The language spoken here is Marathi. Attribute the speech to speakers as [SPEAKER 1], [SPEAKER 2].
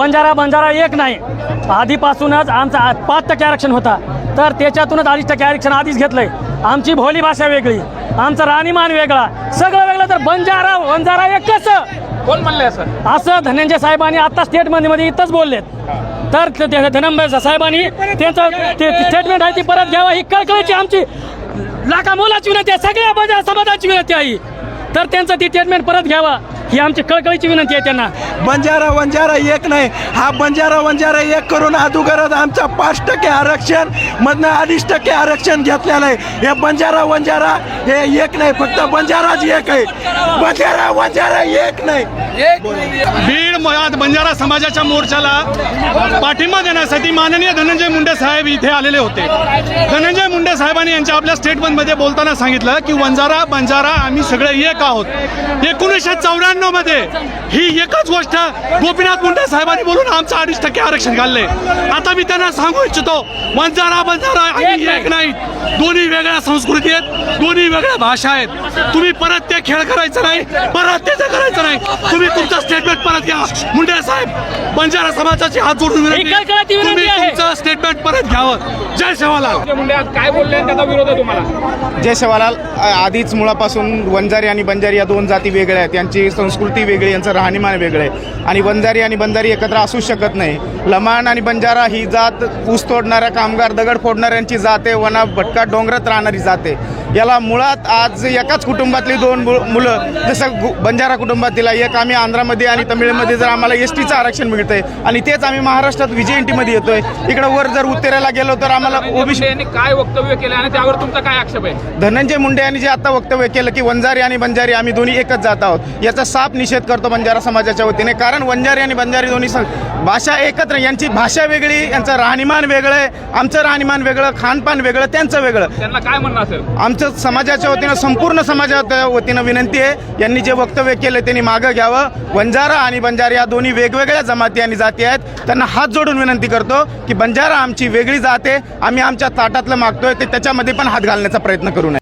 [SPEAKER 1] बंजारा बंजारा एक नाही. आधीपासूनच आमचा पाच टक्के आरक्षण होता. तर त्याच्यातूनच अडीच टक्के आरक्षण आधीच घेतलंय. आमची भोली भाषा वेगळी. आमचा राहणीमान वेगळा. सगळं वेगळं तर बंजारा बंजारा एक कसं?
[SPEAKER 2] कोण म्हणलंय असं?
[SPEAKER 1] असं धनंजय साहेबांनी आता स्टेटमध्ये मध्ये इथंच बोललेत. तर ते- ते धनंजय साहेबांनी त्यांचं ते स्टेटमेंट आहे ती परत घ्यावा. ही कळकळीची आमची लाखा मोलाची विनंती आहे. सगळ्या बंजारा समाजाची विनंती आहे. ही. तर त्यांचं ती स्टेटमेंट परत घ्यावा. ही आमची कळकळीची विनंती आहे त्यांना.
[SPEAKER 3] बंजारा बंजारा एक नाही. हा बंजारा बंजारा एक करून अदुगरच आमचा पाच टक्के आरक्षण मधनं अडीच टक्के आरक्षण घेतलेलं आहे. हे बंजारा बंजारा हे एक नाही. फक्त बंजाराच एक आहे. बंजारा बंजारा एक नाही.
[SPEAKER 4] बीड मुळात बंजारा समाजाच्या मोर्चाला पाठिंबा देण्यासाठी माननीय धनंजय मुंडे साहेब इथे आलेले होते. धनंजय मुंडे साहेबांनी यांच्या आपल्या स्टेटमेंटमध्ये बोलताना सांगितलं की वंजारा बंजारा आम्ही सगळे एक आहोत. एकोणीसशे चौऱ्याण्णव मध्ये ही एकच गोष्ट गोपीनाथ मुंडे साहेबांनी बोलून आमचं अडीच टक्के आरक्षण घालले आता मी त्यांना सांगू इच्छितो वंजारा बंजारा आम्ही एक नाही दोन्ही वेगळ्या संस्कृती आहेत दोन्ही वेगळ्या भाषा आहेत. तुम्ही परत ते खेळ करायचं नाही परत त्याचं करायचं नाही. तुम्ही परत घ्या मुंडे साहेब बंजारा समाजाची हात जोडून विनंती. तुम्ही. तुमचं स्टेटमेंट परत घ्यावं. जय सेवालाल
[SPEAKER 2] ते मुंडे आज काय बोलले त्याचा विरोध आहे तुम्हाला?
[SPEAKER 5] जय सेवालाल आ- आधीच मुळापासून वंजारी आणि बंजारी या दोन जाती वेगळ्या आहेत. यांची संस्कृती वेगळी यांचं राहणीमान वेगळं आहे. आणि वंजारी आणि बंजारी एकत्र असू शकत नाही. लमाण आणि बंजारा ही जात ऊस तोडणाऱ्या कामगार दगड फोडणाऱ्यांची जात आहे वना भटका डोंगरात राहणारी जात आहे. याला मुळात आज एकाच कुटुंबातली दोन मुलं जसं बंजारा कुटुंबातील आहे, एक आम्ही आंध्रामध्ये आणि तमिळमध्ये जर आम्हाला एस टीचं आरक्षण मिळतंय आणि तेच आम्ही महाराष्ट्रात विजय एन टीमध्ये येतोय. इकडं वर जर उत्तरेला गेलो तर आम्हाला ओबीसी
[SPEAKER 2] यांनी काय वक्तव्य केलं आणि त्यावर तुमचा काय आक्षेप आहे?
[SPEAKER 5] धनंजय मुंडे यांनी जे आता वक्तव्य केलं की वंजारी आणि बंजारी आम्ही दोन्ही एकच जात आहोत. याचा साफ निषेध करतो बंजारा समाजाच्या वतीने. कारण वंजारी आणि बंजारी दोन्ही भाषा एकत्र यांची भाषा वेगळी यांचं राहणीमान वेगळं आहे. आमचं राहणीमान वेगळं खानपान वेगळं त्यांचं वेगळं.
[SPEAKER 2] त्यांना काय म्हणणं असेल?
[SPEAKER 5] आमचं समाजाच्या वतीनं संपूर्ण समाजाच्या वतीनं विनंती आहे. यांनी जे वक्तव्य केलं त्यांनी मागं घ्यावं. वंजारा आणि बंजारा या दोन्ही वेगवेगळ्या जमाती आणि जाती आहेत. त्यांना हात जोडून विनंती करतो की बंजारा आमची वेगळी जात आहे. आम्ही आमच्या ताटातलं मागतोय. ते त्याच्यामध्ये पण हात घालण्याचा प्रयत्न करू नये.